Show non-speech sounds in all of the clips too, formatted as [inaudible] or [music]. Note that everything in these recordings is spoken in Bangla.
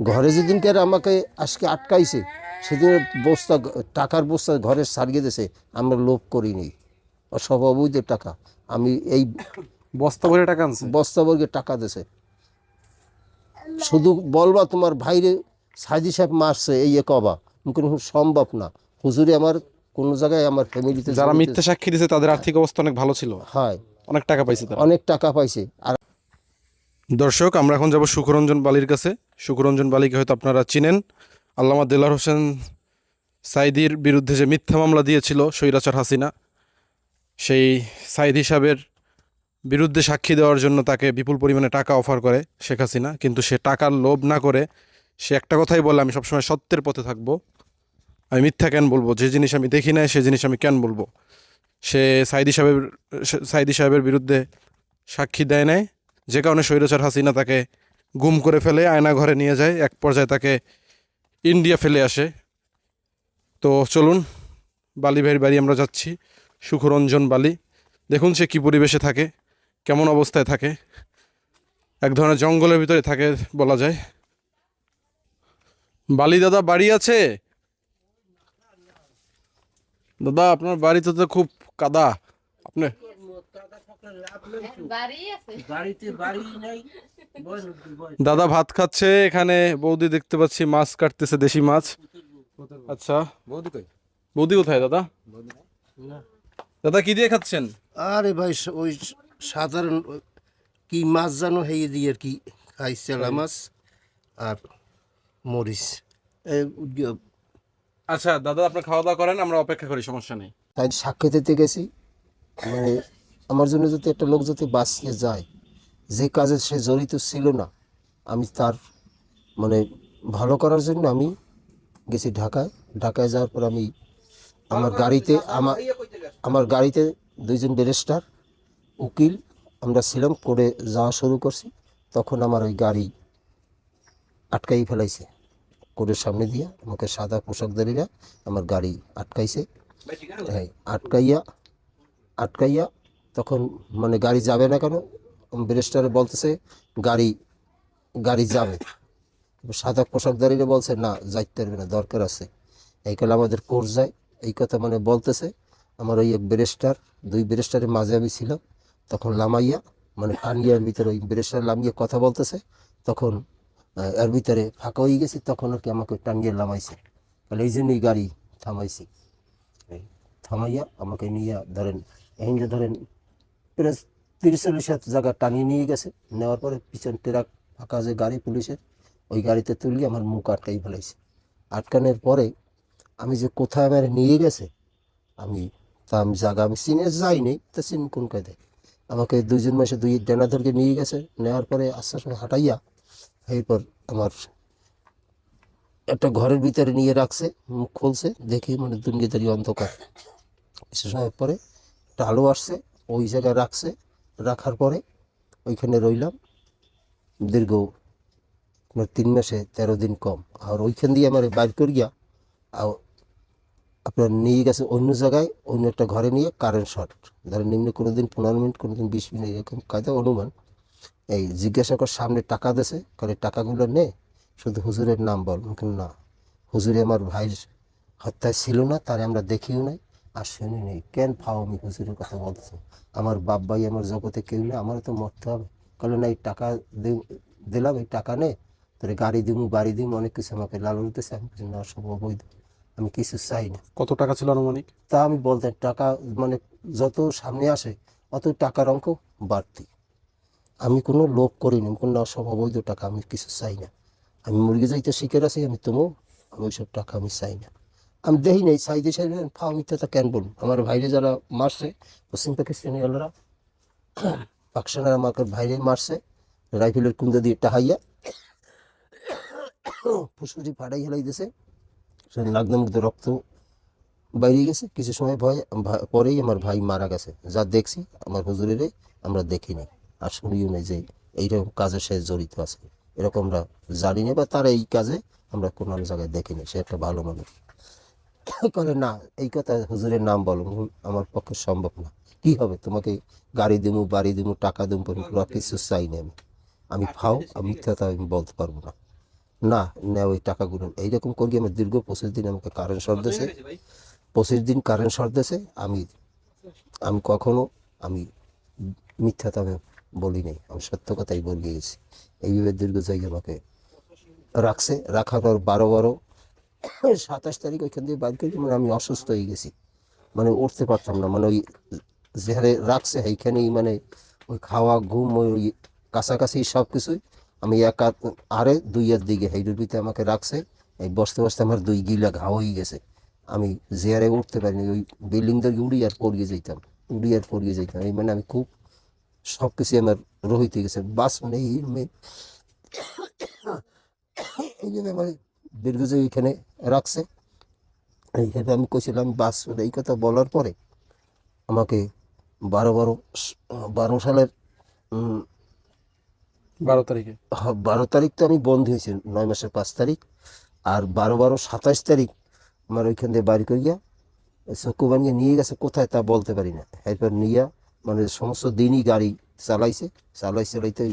ঘরে যেদিনকে আমাকে আজকে আটকাইছে সেদিন বস্তা টাকার বস্তা ঘরে সারিয়ে দিয়েছে আমরা লোভ করিনি। সব অবৈধ টাকা। আমি এই বস্তা ভরে টাকা আনছে? বস্তা বর্গে টাকা দিয়েছে। শুধু বলবা তোমার ভাইরে সাইদি সাহেব মারছে এই এ কবা। কোনো সম্ভব না। হুজুরে আমার কোনো জায়গায় আমার ফ্যামিলিতে যারা মিথ্যা সাক্ষী দিয়েছে তাদের আর্থিক অবস্থা অনেক ভালো ছিল। হয়। অনেক টাকা পাইছে তারা। অনেক টাকা পাইছে। আর দর্শক, আমরা এখন যাব সুখরঞ্জন বালির কাছে। সুখরঞ্জন বালিকে হয়তো আপনারা চিনেন। আল্লামা দেলার হোসেন সাইদির বিরুদ্ধে যে মিথ্যা মামলা দিয়েছিল স্বৈরাচার হাসিনা, সেই সাইদি সাহেবের বিরুদ্ধে সাক্ষী দেওয়ার জন্য তাকে বিপুল পরিমাণে টাকা অফার করে শেখ হাসিনা। কিন্তু সে টাকার লোভ না করে সে একটা কথাই বলে, আমি সবসময় সত্যের পথে থাকব। আমি মিথ্যা কেন বলব? যে জিনিস আমি দেখি নাই, সে জিনিস আমি কেন বলব? সে সাইদি সাহেবের সাইদি সাহেবের বিরুদ্ধে সাক্ষী দেয় নাই। যে কারণে স্বৈরাচার হাসিনা তাকে গুম করে ফেলে, আয়না ঘরে নিয়ে যায়, এক পর্যায়ে তাকে ইন্ডিয়া ফেলে আসে। তো চলুন, বালি ভাইয়ের বাড়ি আমরা যাচ্ছি, সুখরঞ্জন বালি। দেখুন সে কী পরিবেশে থাকে, কেমন অবস্থায় থাকে। এক ধরনের জঙ্গলের ভিতরে থাকে বলা যায়। বালি দাদা, বাড়ি আছে? দাদা, আপনার বাড়িতে তো খুব কাদা। আপনি বাড়ি আছে বাড়িতে বাড়ি নাই দাদা ভাত খাচ্ছে এখানে বৌদি দেখতে পাচ্ছি মাছ কাটতেছে দেশি মাছ। আচ্ছা। বৌদি কই? বৌদি কোথায় দাদা? দাদা কি দিয়ে খাচ্ছেন? আরে ভাই ওই সাধারণ কি মাছ জানো হেয়ে দিয়ে আর কি খাই চেলা মাছ আর মরিচ। আচ্ছা দাদা আপনি খাওয়া দাওয়া করেন আমরা অপেক্ষা করি সমস্যা নেই। তাই সাক্ষী দিতে গেছি মানে আমার জন্য যদি একটা লোক যদি বাঁচিয়ে যায় যে কাজে সে জড়িত ছিল না আমি তার মানে ভালো করার জন্য আমি গেছি ঢাকায়। ঢাকায় যাওয়ার পর আমি আমার গাড়িতে আমার আমার গাড়িতে দুইজন ব্যারিস্টার উকিল আমরা ছিলাম করে যাওয়া শুরু করছি। তখন আমার ওই গাড়ি আটকাই ফেলাইছে কোর্টের সামনে দিয়ে আমাকে সাদা পোশাকধারীরা আমার গাড়ি আটকাইছে। হ্যাঁ আটকাইয়া আটকাইয়া তখন মানে গাড়ি যাবে না কেন? ব্যারিস্টারে বলতেছে, গাড়ি গাড়ি যাবে। সাদা পোশাকধারীরা বলছে, না, যাইতে পারবে না, দরকার আছে। এই কালে আমাদের কোর্স যায়। এই কথা মানে বলতেছে, আমার ওই এক ব্যারিস্টার, দুই ব্যারিস্টারের মাঝে আমি ছিলাম, তখন লামাইয়া মানে ফানিয়ার ভিতরে ওই ব্যারিস্টার লামিয়ে কথা বলতেছে, তখন এর ভিতরে ফাঁকা হয়ে গেছে, তখন আর কি আমাকে টানিয়ে লামাইছে। তাহলে এই জন্যই গাড়ি থামাইছি। থামাইয়া আমাকে নিয়ে ধরেন এই ধরেন প্রায় তিরিশ চল্লিশ জায়গা টানিয়ে নিয়ে গেছে। নেওয়ার পরে পিছন ট্রাক ফাঁকা যে গাড়ি পুলিশের, ওই গাড়িতে তুলি আমার মুখ আটকাই ফেলাইছে। আটকানোর পরে আমি যে কোথায় আমার নিয়ে গেছে, আমি তা আমি জায়গা আমি চিনে যাইনি তা চিন কোন কায়দে আমাকে দুইজন মাসে দুই ডেনাধরকে নিয়ে গেছে। নেওয়ার পরে আস্তে আস্তে হাঁটাইয়া এরপর আমার একটা ঘরের ভিতরে নিয়ে রাখছে, মুখ খুলছে, দেখি মানে দুর্গিদারি অন্ধকার। কিছু সময় পরে একটা আলো আসছে ওই জায়গায় রাখছে, রাখার পরে ওইখানে রইলাম। দীর্ঘ আপনার তিন মাসে তেরো দিন কম। আর ওইখান দিয়ে আমার বাইর করিয়া আর আপনার নিয়ে গেছে অন্য জায়গায়, অন্য একটা ঘরে নিয়ে কারেন্ট শর্ট ধরেন নিম্নে কোনো দিন পনেরো মিনিট কোনো দিন বিশ মিনিট, এরকম কায়দা অনুমান। এই জিজ্ঞাসা কর, সামনে টাকা দেছে করে টাকাগুলো নে, শুধু হুজুরের নাম বল। না, হুজুরে আমার ভাইয়ের হত্যায় ছিল না, তারে আমরা দেখিও নাই। আর শুনি নেই। কেন আমি হুজুরের কথা বলছো আমার বাপ ভাই আমার জগতে কেউ না আমারও তো মরতে হবে। কারণ না এই টাকা দিলাম এই টাকা নে তোরে গাড়ি দিমু বাড়ি দিমু অনেক কিছু আমাকে লালন দিতেছে আমি বলছি, না সব অবৈধ। আমি কিছু চাই না। কত টাকা ছিল আনুমানিক? তা আমি বলতেন টাকা মানে যত সামনে আসে অত টাকার অঙ্ক বাড়তি। আমি কোনো লোভ করিনি আমি কোনো সব অবৈধ টাকা আমি কিছু চাই না। আমি মুরগি যাইতে শিখে আছি আমি তুমো আমি ওইসব টাকা আমি চাই না। আমি দেখি নাই চাইতে চাই ফাও মিথ্যাটা কেন বলুন? আমার ভাইরে যারা মারছে, পশ্চিম পাকিস্তানি আলারা পাকিস্তানের আমাকে ভাইরে মারছে, রাইফেলের কুন্দা দিয়ে টাহাইয়া ফুসকুটি ফাটাই হেলাই দিছে। সে মধ্যে রক্ত বাইরে গেছে, কিছু সময় ভয় পরেই আমার ভাই মারা গেছে। যা দেখছি, আমার হুজুরেরে আমরা দেখিনি আর শুনিও নাই যে এইরকম কাজে সে জড়িত আছে। এরকম আমরা জানি না বা তার এই কাজে আমরা কোনো জায়গায় দেখিনি সে একটা ভালো মানুষ। [coughs] করে না এই কথা হুজুরের নাম বলো আমার পক্ষে সম্ভব না। কি হবে? তোমাকে গাড়ি দিমু বাড়ি দিমু টাকা দিমু পুরো কিছু চাই না আমি। আমি ফাও আমি মিথ্যাটা আমি বলতে পারব না। না না ওই টাকাগুলো এইরকম করি আমার দীর্ঘ পঁচিশ দিন আমাকে কারেন্ট শর্ট পঁচিশ দিন কারেন্ট শর্ট আমি আমি কখনো আমি মিথ্যা তবে বলি নাই। আমি সত্য কথাই বলে গেছি। এইভাবে দীর্ঘ জায়গায় আমাকে রাখছে। রাখার পর বারো বারো [coughs] সাতাশ তারিখ ওইখান দিয়ে বাইর করি মানে আমি অসুস্থ হয়ে গেছি। মানে উঠতে পারতাম না মানে ওই যেখানে রাখছে এইখানেই মানে ওই খাওয়া, ঘুম, ওই কাছাকাছি সব কিছুই আমি এক আরে দুই হাত দিকে ভিতরে আমাকে রাখছে, এই বসতে বসতে আমার দুই গিলা ঘা হয়ে গেছে। আমি চেয়ারে উঠতে পারিনি, ওই বিল্ডিং থেকে উড়ি আর পড়িয়ে যেতাম উড়ি আর পড়িয়ে যেতাম এই মানে আমি খুব সব কিছু আমার রহিত গেছে। বাস মানে এই [coughs] এই জন্য আমার দীর্ঘ যে ওইখানে রাখছে। এইভাবে আমি কইছিলাম বাস এই কথা বলার পরে আমাকে বারো বারো বারো সালের বারো তারিখে? হ্যাঁ, বারো তারিখ তো আমি বন্ধ হয়েছি নয় মাসের পাঁচ তারিখ। আর বারো বারো সাতাশ তারিখ আমার ওইখান দিয়ে বাড়ি করিয়া চক্ষু বানিয়ে নিয়ে গেছে কোথায় তা বলতে পারি না। এরপর নিয়ে মানে সমস্ত দিনই গাড়ি চালাইছে চালাই চালাইতে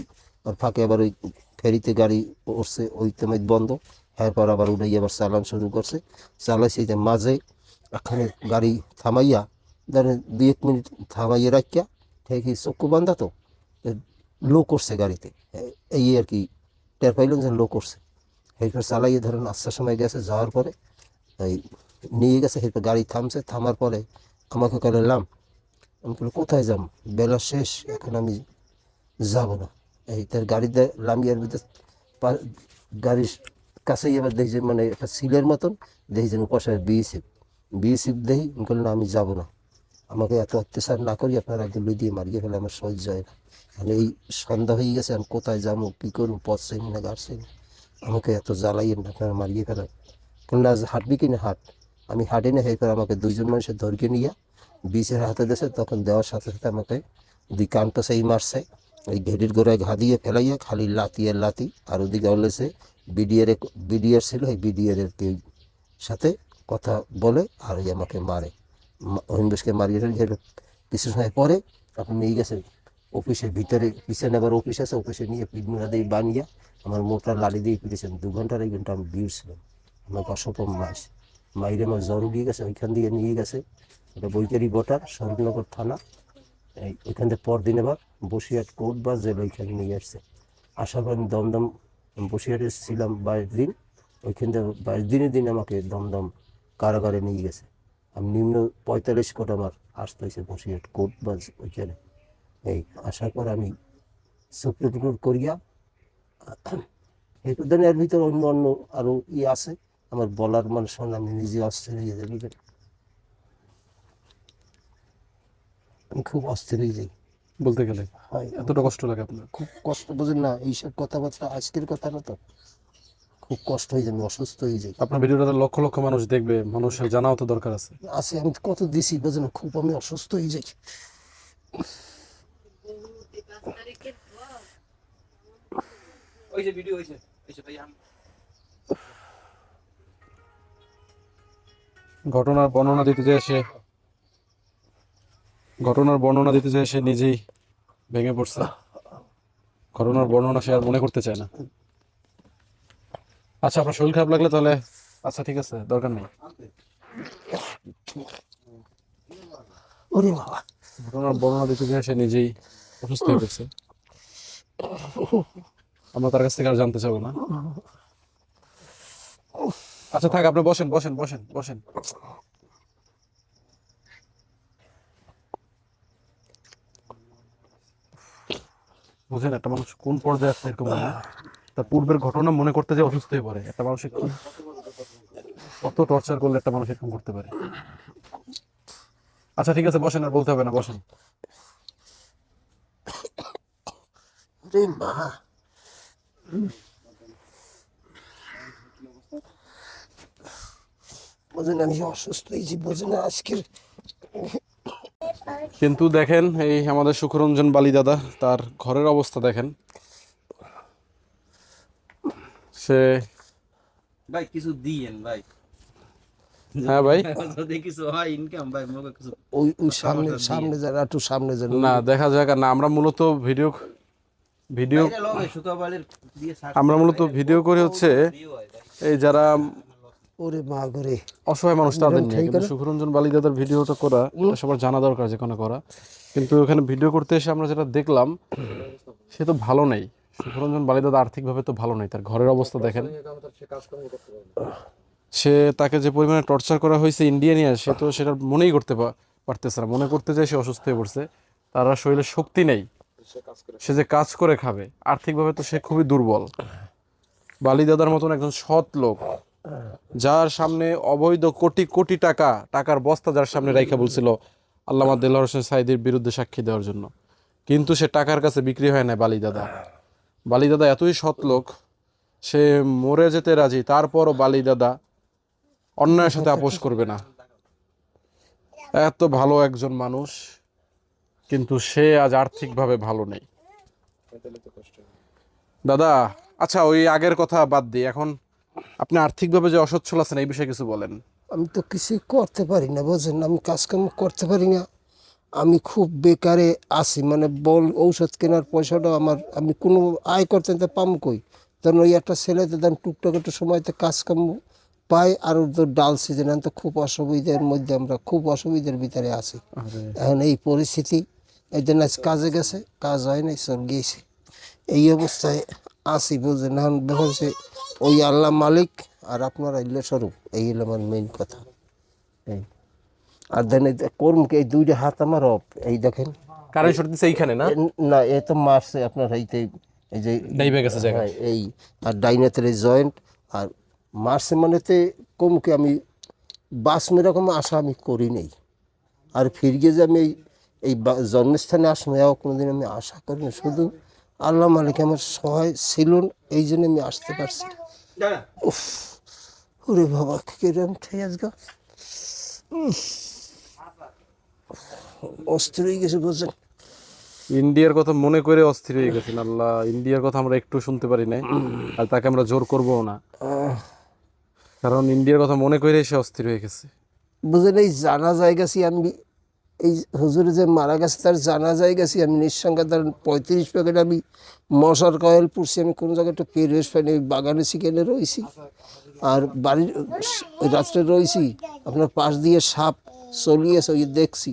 আর ফাঁকে আবার ওই ফেরিতে গাড়ি উঠছে ওই তেমন বন্ধ। এরপর আবার উঠে আবার চালান শুরু করছে। চালাইছে যে মাঝে এখানে গাড়ি থামাইয়া, ধরেন দুই এক মিনিট থামাইয়া রাখিয়া ঠিকই চক্ষু বান্ধা তো লো করছে গাড়িতে। এই আর কি, টের পাইলেন যে লো করছে। এরপর চালাইয়ে ধরেন আসার সময় গেছে, যাওয়ার পরে এই নিয়ে গেছে এরপর গাড়ি থামছে, থামার পরে আমাকে কলে লাম, আমি বলি কোথায় যাম? বেলা শেষ, এখন আমি যাব না। এই তার গাড়িতে লামিয়ার ভিতরে গাড়ির কাছেই এবার দেখি যে মানে একটা সিলের মতন দেখি যেন কষায় বিএসএফ বিএসএফ দেখি আমি বললাম না, আমি যাব না। আমাকে এত অত্যাচার না করি আপনারা লুই দিয়ে মারিয়ে ফেলে আমার সহ্য হয় না। মানে এই সন্ধ্যা হয়ে গেছে আমি কোথায় যাব কী করব পথ চিনি না গাছ চিনি আমাকে এত জ্বালাইয়েন না আপনারা মারিয়ে ফেলেন। না হাঁটবি কি না হাট। আমি হাঁটি না এরপর আমাকে দুইজন মানুষের ধরিয়ে নিয়ে বিচের হাতে দেশে তখন দেওয়ার সাথে সাথে আমাকে দুই কানটা সেই মারছে। এই ঘেডির গোড়ায় ঘা দিয়ে ফেলাইয়া খালি লাতি আর লাতি আর ওদিকে হলেছে বিডিআর বিডিআর ছিল, এই বিডিআর এর সাথে কথা বলে আর ওই আমাকে মারে। অহিমবেশকে মারিয়ে ফেলে কিছু সময় পরে আপনি নিয়ে গেছেন অফিসের ভিতরে পিছনে আবার অফিস আছে, অফিসে নিয়ে পিডমুড়া দিয়ে বানিয়ে আমার মোটা লাড়ি দিয়ে পিটেছেন দু ঘণ্টা আড়াই ঘণ্টা আমি বিউছিলাম আমার অসপম মাস মাইরে আমার জ্বর উঠিয়ে গেছে, ওইখান দিয়ে নিয়ে গেছে। এটা বৈকারি বটার শরৎনগর থানা। এই ওইখান থেকে পরদিন আবার বসিরহাট কোর্ট বা জেল ওইখানে নিয়ে আসছে। আসার পর আমি দমদম বসিরহাটে ছিলাম বাইশ দিন, ওইখান থেকে বাইশ দিনের দিন আমাকে দমদম কারাগারে নিয়ে গেছে। আমি নিম্ন পঁয়তাল্লিশ কোট আমার আসতে হয়েছে বসিরহাট কোর্ট বা ওইখানে। এই আসার পর আমি সুপ্রিম কোর্ট করিয়া, এরপর এর ভিতরে অন্য অন্য আরও ই আছে, আমার বলার মানে শোন আমি নিজে অস্থির হয়ে যাই? আমি খুব অস্থির হয়ে যাই। বলতে গেলে। এতটা কষ্ট লাগে আপনার? খুব কষ্ট বোঝেন না এইসব কথাবার্তা আজকের কথা না তো খুব কষ্ট হয়ে যায় আমি অসুস্থ হয়ে যাই। আপনার ভিডিওটা লক্ষ লক্ষ মানুষ দেখবে মানুষের জানাও তো দরকার আছে। আছে আমি কত দিছি বোঝেন খুব আমি অসুস্থ হয়ে যাই। ওই যে ভিডিও হয়েছে যে ঘটনার বর্ণনা দিতে যায় সে ঘটনার বর্ণনা দিতে যায় সে নিজেই ভেঙে পড়ছে। ঘটনার বর্ণনা সে আর মনে করতে চায় না। আচ্ছা আপনার শরীর খারাপ লাগলে তাহলে আচ্ছা ঠিক আছে দরকার নেই। ঘটনার বর্ণনা দিতে যায় সে নিজেই অসুস্থ হয়ে পড়ছে। আমরা তার কাছ থেকে আর জানতে চাবো না। আচ্ছা থাক আপনি বসেন বসেন বসেন বসেন। বুঝেন, একটা মানুষ কোন পর্যায়ে আছে এরকম তার পূর্বের ঘটনা মনে করতে যে অসুস্থ হয়ে পড়ে, একটা মানুষের কত টর্চার করলে একটা মানুষ এরকম করতে পারে? আচ্ছা ঠিক আছে, বসেন আর বলতে হবে না, বসেন। মা। বোঝেন, আমি অসুস্থ হয়েছি, বোঝেন, আজকের কিন্তু দেখেন এই আমাদের সুখরঞ্জন বালি দাদা তার ঘরের অবস্থা দেখেন। সে ভাই কিছু দিয়েন ভাই। হ্যাঁ ভাই। যদি কিছু হয় ইনকাম ভাই মোকে কিছু ওই ওই সামনে সামনে যারা একটু সামনে যান। না দেখা যাক। না আমরা মূলত ভিডিও ভিডিও আমরা মূলত ভিডিও করে হচ্ছে। এই যারা ওরে মা করে অসহায় মানুষ তাদের নিয়ে কিন্তু সুখরঞ্জন বালি দাদার ভিডিওটা করা সবার জানা দরকার যেখানে করা। কিন্তু ওখানে ভিডিও করতে এসে আমরা যেটা দেখলাম সে তো ভালো নেই। সুখরঞ্জন বালি দাদা আর্থিকভাবে তো ভালো নেই তার ঘরের অবস্থা দেখেন। সে তাকে যে পরিমাণে টর্চার করা হয়েছে ইন্ডিয়া নিয়ে সে তো সেটা মনেই করতে পারতেছে না। মনে করতে যায় সে অসুস্থ হয়ে পড়ছে। তার শরীরে শক্তি নেই। সে যে কাজ করে খাবে আর্থিকভাবে তো সে খুবই দুর্বল। বালি দাদার মতন একজন সৎ লোক। যার সামনে অবৈধ কোটি কোটি টাকা, টাকার বস্তা যার সামনে রাইখা বলছিল আল্লামা দেল্লা হোসেন সাইদের বিরুদ্ধে সাক্ষী দেওয়ার জন্য। কিন্তু সে টাকার কাছে বিক্রি হয় না বালি দাদা। বালি দাদা এতই সৎ লোক, সে মরে যেতে রাজি, তারপরও বালি দাদা অন্যায়ের সাথে আপোষ করবে না। এত ভালো একজন মানুষ, কিন্তু সে আজ আর্থিকভাবে ভালো নেই। দাদা আচ্ছা ওই আগের কথা বাদ দিই। এখন আপনি আর্থিকভাবে যে অসচ্ছল আছেন এই বিষয়ে কিছু বলেন। আমি তো কিছুই করতে পারি না বুঝছেন? আমি কাজকাম করতে পারি না। আমি খুব বেকারে আছি মানে বল ঔষধ কেনার পয়সাটাও আমার আমি কোনো আয় করতে তো পাম কই? তখন ওই একটা ছেলেতে দেন টুকটাক একটু সময়তে কাজকাম পাই আর তো ডাল সিজন তো খুব অসুবিধার মধ্যে আমরা খুব অসুবিধার ভিতরে আছি। এখন এই পরিস্থিতি এই জন্য আজ কাজে গেছে কাজ হয় নাই সব গিয়েছে এই অবস্থায় আছি বুঝলেন এখন দেখুন সে ওই আল্লাহ মালিক আর আপনার ইল্লা স্বরূপ এই হলো আমার মেইন কথা। এই। আর দেন কর্মকে এই দুইটা হাত আমার অফ এই দেখেন। কারেন্ট দিচ্ছে এইখানে না? না এ তো মারছে আপনার এইতে এই যে ডাইবে গেছে জায়গা হ্যাঁ, এই আর ডাইনাতের এই জয়েন্ট আর মারছে মানেতে কমকে আমি বাস এরকম আশা আমি করি নাই। আর ফিরিয়ে যে আমি এই জন্মস্থানে আসব এও কোনোদিন আমি আশা করি না। শুধু আল্লাহ মালিক আমার সহায় ছিল এই জন্য আমি আসতে পারছি উফ ওরে বাবা কিরম গো উফ। অস্থির হয়ে গেছে বুঝছেন? ইন্ডিয়ার কথা মনে করে অস্থির হয়ে গেছেন আল্লাহ। ইন্ডিয়ার কথা আমরা একটু শুনতে পারি নাই আর তাকে আমরা জোর করব না। কারণ ইন্ডিয়ার কথা মনে করে সে অস্থির হয়ে গেছে। বুঝলেন এই জানা যায় গেছি আমি এই হুজুরে যে মারা গেছে তার জানা যায় গেছি। আমি নিঃসঙ্গে তার পঁয়ত্রিশ প্যাকেট আমি মশার কয়েল পুড়ছি। আমি কোনো জায়গায় একটা পেরেস পাইনি বাগানে সেখানে রয়েছি। আর বাড়ির রাত্রে রয়েছি আপনার পাশ দিয়ে সাপ চলিয়েছে ওই দেখছি।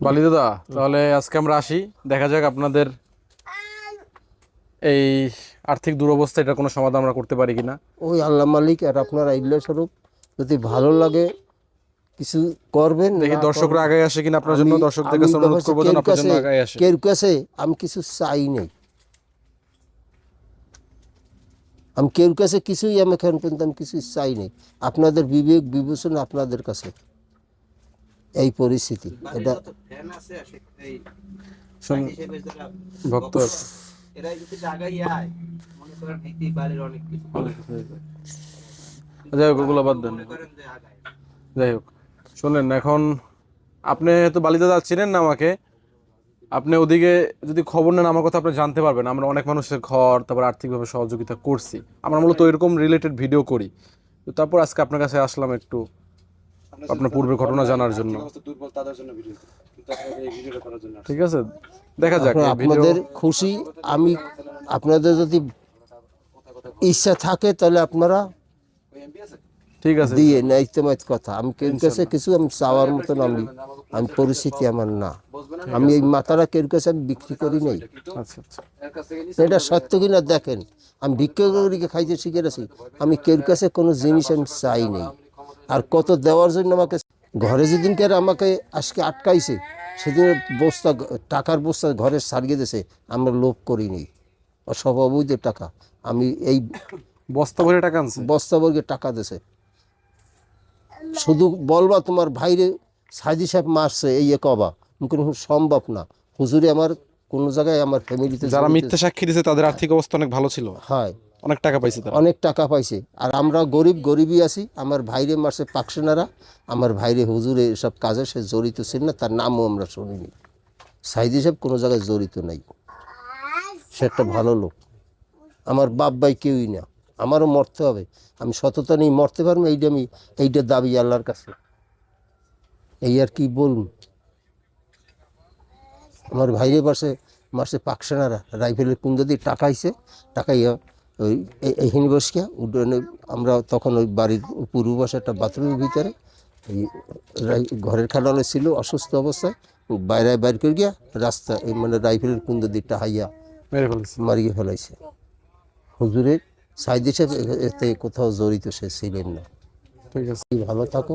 বালি দাদা তাহলে আজকে আমরা আসি। দেখা যাক আপনাদের এই আর্থিক দুরবস্থা এটা কোনো সমাধান আমরা করতে পারি কিনা। ওই আল্লাহ মালিক আর আপনার আইল্লা স্বরূপ যদি ভালো লাগে কিছু করবেন দেখি দর্শকরা আগে আসে কিনা আপনার জন্য দর্শকদের কাছে অনুরোধ করব যেন কেউ আপনার জন্য আগে আসে। কেউ কাছে আমি কিছু চাই নাই। আমি কেউ কাছে কিছুই আমি এখন পর্যন্ত আমি কিছু চাই নাই। আপনাদের বিবেক বিবেচনা আপনাদের কাছে। এই পরিস্থিতি। এটা ভক্ত এরা যদি জায়গায় আয় মনে করেন এই বাড়ির অনেক কিছু। যাই হোক ওগুলো বাদ দেন। যাই হোক। শোনেন এখন আপনি তো বালিদাদা চিনেন না আমাকে। আপনি ওদিকে যদি খবর নেন আমার কথা আপনি জানতে পারবেন। আমরা অনেক মানুষের ঘর তারপর আর্থিকভাবে সহযোগিতা করছি। আমরা মূলত এরকম রিলেটেড ভিডিও করি। তো তারপর আজকে আপনার কাছে আসলাম একটু আপনার পূর্বের ঘটনা জানার জন্য। ঠিক আছে? দেখা যাক আপনাদের খুশি আমি আপনাদের যদি ইচ্ছা থাকে তাহলে আপনারা ঠিক আছে। দিয়ে নাই তোমার কথা। আমি কেউ কাছে কিছু আমি চাওয়ার মতন আমি আমি পরিস্থিতি আমার না। আমি এই মাথাটা কেউ কাছে আমি বিক্রি করি নাই। আচ্ছা আচ্ছা। কাছ এটা সত্য কিনা দেখেন। আমি ভিক্ষা করে খাইতে শিখে গেছি। আমি কেউ কাছে কোনো জিনিস আমি চাই নাই। আর কত দেওয়ার জন্য আমাকে ঘরে যেদিনকে আমাকে আজকে আটকাইছে সেদিন বস্তা টাকার বস্তা ঘরে সারিয়ে দিয়েছে। আমরা লোভ করিনি ও সব অবৈধ টাকা। আমি এই বস্তা ভরে টাকা বস্তা বর্গে টাকা দিয়েছে। শুধু বলবা তোমার ভাইরে সাইদি সাহেব মারছে এই এ কবা। কোনো সম্ভব না। হুজুরে আমার কোনো জায়গায় আমার ফ্যামিলিতে যারা মিথ্যা সাক্ষী দিয়েছে তাদের আর্থিক অবস্থা অনেক ভালো ছিল। হয়। অনেক টাকা পাইছে অনেক টাকা পাইছে। আর আমরা গরিব গরিবই আছি। আমার ভাইরে মারছে পাকসেনারা। আমার ভাইরে হুজুরে এসব কাজে সে জড়িত ছিল না তার নামও আমরা শুনিনি। সাইদি সাহেব কোনো জায়গায় জড়িত নাই। সে একটা ভালো লোক। আমার বাপ ভাই কেউই না। আমারও মরতে হবে। আমি সততা নেই মরতে পারব এইটা আমি এইটা দাবি আল্লাহর কাছে। এই আর কি বলুন আমার ভাইয়ের পাশে মাসে পাকসেনারা রাইফেলের কুন্দ দিয়ে টাকাইছে টাকাইয়া ওই এইখানে বসিয়া উড্ডয়নে আমরা তখন ওই বাড়ির পূর্ব পাশে একটা বাথরুমের ভিতরে এই ঘরের খাটালে ছিল অসুস্থ অবস্থায় বাইরে বাইর করে গিয়া রাস্তা এই মানে রাইফেলের কুন্দ দিয়ে টাহাইয়া মারিয়ে ফেলাইছে। হুজুরের সাইদ সাহেব এতে কোথাও জড়িত সে ছিলেন না। ঠিক আছে। ভালো থাকো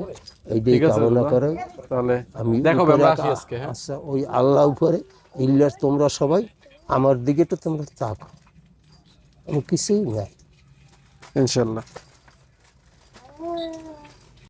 এইটাই কামনা করে তাহলে আমি দেখো হ্যাঁ। আচ্ছা ওই আল্লাহ উপরে ইল্লার তোমরা সবাই আমার দিকে তো তোমরা তাকো আমি কিছুই নাই। ইনশাল্লাহ।